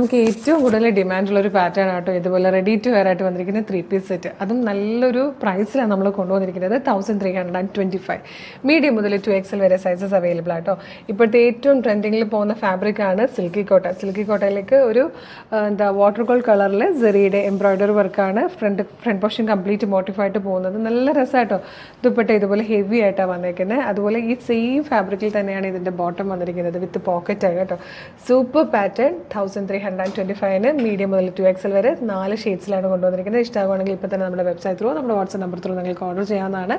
നമുക്ക് ഏറ്റവും കൂടുതൽ ഡിമാൻഡുള്ള ഒരു പാറ്റേൺ ആട്ടോ ഇതുപോലെ റെഡി ടു വെയർ ആയിട്ട് വന്നിരിക്കുന്ന ത്രീ പീസ് സെറ്റ് അതും നല്ലൊരു പ്രൈസിലാണ് നമ്മൾ കൊണ്ടുവന്നിരിക്കുന്നത്. Thousand three hundred and twenty five medium മുതൽ ടു എക്സൽ വരെ സൈസസ് അവൈലബിൾ ആട്ടോ ഇപ്പോഴത്തെ ഏറ്റവും ട്രെൻഡിങ്ങിൽ പോകുന്ന ഫാബ്രിക് ആണ് സിൽക്കി കോട്ട സിൽക്കി കോട്ടയിലേക്ക് ഒരു എന്താ വാട്ടർ കോൾ കളറിൽ സെറിയുടെ എംബ്രോയിഡറി വർക്കാണ് ഫ്രണ്ട് ഫ്രണ്ട് പോർഷൻ കംപ്ലീറ്റ് മോട്ടിഫായിട്ട് പോകുന്നത്. നല്ല രസമായിട്ടോ ദുപ്പട്ട ഇതുപോലെ ഹെവി ആയിട്ടാണ് വന്നേക്കുന്നത് അതുപോലെ ഈ സെയിം ഫാബ്രിക്കിൽ തന്നെയാണ് ഇതിന്റെ ബോട്ടം വന്നിരിക്കുന്നത് വിത്ത് പോക്കറ്റ് ആയി കേട്ടോ. Super pattern thousand three hundred and twenty ഫൈവിന് medium മുതൽ ടു എക്സൽ വരെ നാല് ഷെയ്ഡ്സിലാണ് കൊണ്ടുവന്നിരിക്കുന്നത്. ഇഷ്ടമാണെങ്കിൽ ഇപ്പോൾ തന്നെ നമ്മുടെ വെബ്സൈറ്റ് ത്രൂ നമ്മുടെ വാട്സപ്പ് നമ്പർ ത്രൂ നിങ്ങൾക്ക് ഓർഡർ ചെയ്യാവുന്നതാണ്.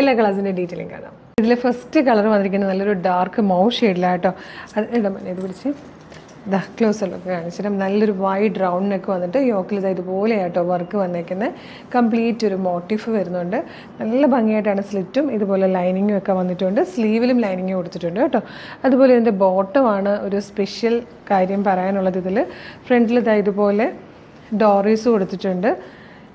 എല്ലാ കളേഴ്സിന്റെ ഡീറ്റെയിലും കാണാം. ഇതിൽ ഫസ്റ്റ് കളർ വന്നിരിക്കുന്നത് നല്ലൊരു ഡാർക്ക് മൗ ഷെയ്ഡിലാട്ടോ അത് ഇടാൻ ഇത് പിടിച്ച്. ദാ ക്ലോസറിലൊക്കെ കാണിച്ചിട്ട് നല്ലൊരു വൈഡ് റൗണ്ട് നെക്ക് വന്നിട്ട് യോക്കിൽ ഇതാ ഇതുപോലെ ആട്ടോ വർക്ക് വന്നേക്കുന്നത് കംപ്ലീറ്റ് ഒരു മോട്ടീഫ് വരുന്നുണ്ട്. നല്ല ഭംഗിയായിട്ടാണ് സ്ലിറ്റും ഇതുപോലെ ലൈനിങ്ങും ഒക്കെ വന്നിട്ടുണ്ട്. സ്ലീവിലും ലൈനിങ് കൊടുത്തിട്ടുണ്ട് കേട്ടോ. അതുപോലെ ഇതിന്റെ ബോട്ടമാണ് ഒരു സ്പെഷ്യൽ കാര്യം പറയാനുള്ളത് ഇതിൽ ഫ്രണ്ടിൽ ഇതാ ഇതുപോലെ ഡോറീസ് കൊടുത്തിട്ടുണ്ട്.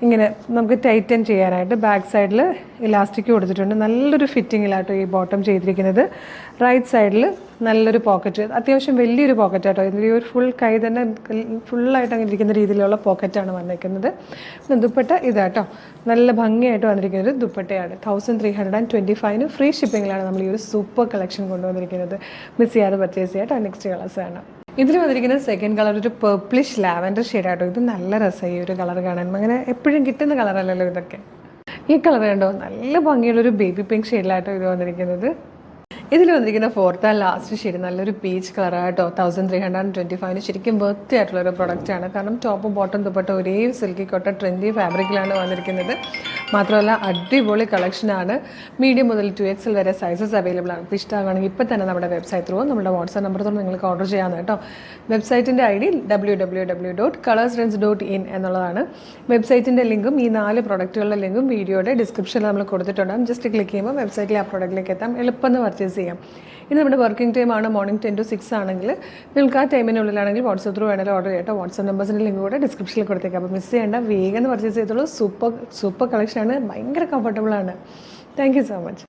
ഇങ്ങനെ നമുക്ക് ടൈറ്റൻ ചെയ്യാനായിട്ട് ബാക്ക് സൈഡിൽ ഇലാസ്റ്റിക് കൊടുത്തിട്ടുണ്ട്. നല്ലൊരു ഫിറ്റിങ്ങിലാട്ടോ ഈ ബോട്ടം ചെയ്തിരിക്കുന്നത്. റൈറ്റ് സൈഡിൽ നല്ലൊരു പോക്കറ്റ് അത്യാവശ്യം വലിയൊരു പോക്കറ്റ് ആട്ടോ. ഇതിൽ ഒരു ഫുൾ കൈ തന്നെ ഫുള്ളായിട്ട് അങ്ങനെ ഇരിക്കുന്ന രീതിയിലുള്ള പോക്കറ്റാണ് വന്നിരിക്കുന്നത്. പിന്നെ ദുപ്പട്ട ഇതാട്ടോ. നല്ല ഭംഗിയായിട്ട് വന്നിരിക്കുന്ന ഒരു ദുപ്പട്ടയാണ്. Thousand three hundred and twenty ഫൈവിന് free ഷിപ്പിങ്ങിലാണ് നമ്മൾ ഈ ഒരു സൂപ്പർ കളക്ഷൻ കൊണ്ടുവന്നിരിക്കുന്നത്. മിസ് ചെയ്യാതെ പർച്ചേസ് ചെയ്യാട്ടോ. നെക്സ്റ്റ് കളേഴ്സാണ് ഇതിൽ വന്നിരിക്കുന്ന സെക്കൻഡ് കളർ ഒരു പേർപ്പിളിഷ് ലാവൻഡർ ഷെയ്ഡാട്ടോ ഇത് നല്ല രസമായി ഒരു കളർ കാണാൻ. അങ്ങനെ എപ്പോഴും കിട്ടുന്ന കളറല്ലല്ലോ ഇതൊക്കെ. ഈ കളർ കണ്ടോ? നല്ല ഭംഗിയുള്ള ഒരു ബേബി പിങ്ക് ഷെയ്ഡിലാട്ടോ ഇത് വന്നിരിക്കുന്നത്. ഇതിൽ വന്നിരിക്കുന്ന ഫോർത്ത് ആൻഡ് ലാസ്റ്റ് ഷെയ്ഡ് നല്ലൊരു peach കളറാട്ടോ thousand three hundred and twenty ഫൈവിന് ശരിക്കും വെർത്തി ആയിട്ടുള്ള ഒരു പ്രൊഡക്റ്റാണ് കാരണം ടോപ്പ് ബോട്ടം ദുപ്പട്ട ഒരേ സിൽക്കി കൊട്ട ട്രെൻഡി ഫാബ്രിക്കിലാണ് വന്നിരിക്കുന്നത്. മാത്രമല്ല അടിപൊളി കളക്ഷനാണ് മീഡിയം മുതൽ ടു എക്സൽ വരെ സൈസസ് അവൈലബിൾ ആണ്. ഇഷ്ടമാണെങ്കിൽ ഇപ്പോൾ തന്നെ നമ്മുടെ വെബ്സൈറ്റ് ത്രൂ നമ്മുടെ വാട്സാപ്പ് നമ്പർ ത്രൂ നിങ്ങൾക്ക് ഓർഡർ ചെയ്യാമെന്ന് കേട്ടോ. വെബ്സൈറ്റിന്റെ I D W W W dot colours rens dot in എന്നുള്ളതാണ്. വെബ്സൈറ്റിന്റെ ലിങ്കും ഈ നാല് പ്രൊഡക്റ്റുകളുടെ ലിങ്കും വീഡിയോയുടെ ഡിസ്ക്രിപ്ഷനിൽ നമ്മൾ കൊടുത്തിട്ടുണ്ടാകും ജസ്റ്റ് ക്ലിക്ക് ചെയ്യുമ്പോൾ വെബ്സൈറ്റിൽ ആ പ്രോഡക്റ്റിലേക്ക് എത്താം. എളുപ്പം പർച്ചേസ് ചെയ്യാം. ഇനി നമ്മുടെ വർക്കിംഗ് ടൈം ആണ് മോർണിംഗ് ടെൻ ടു സിക്സ് ആണെങ്കിൽ നിങ്ങൾക്ക് ആ ടൈമിനുള്ളിലാണെങ്കിൽ വാട്സപ്പ് ത്രൂ വേണമെങ്കിൽ ഓർഡർ ചെയ്യട്ടോ. വാട്സപ്പ് നമ്പേഴ്സിന്റെ ലിങ്ക് കൂടെ ഡിസ്ക്രിപ്ഷനിൽ കൊടുത്തേക്കാം. അപ്പോൾ മിസ് ചെയ്യേണ്ട വേഗം പർച്ചേസ് ചെയ്തോളൂ. സൂപ്പർ സൂപ്പർ കളക്ഷനാണ് ഭയങ്കര കംഫർട്ടബിളാണ് താങ്ക് യു സോ മച്ച്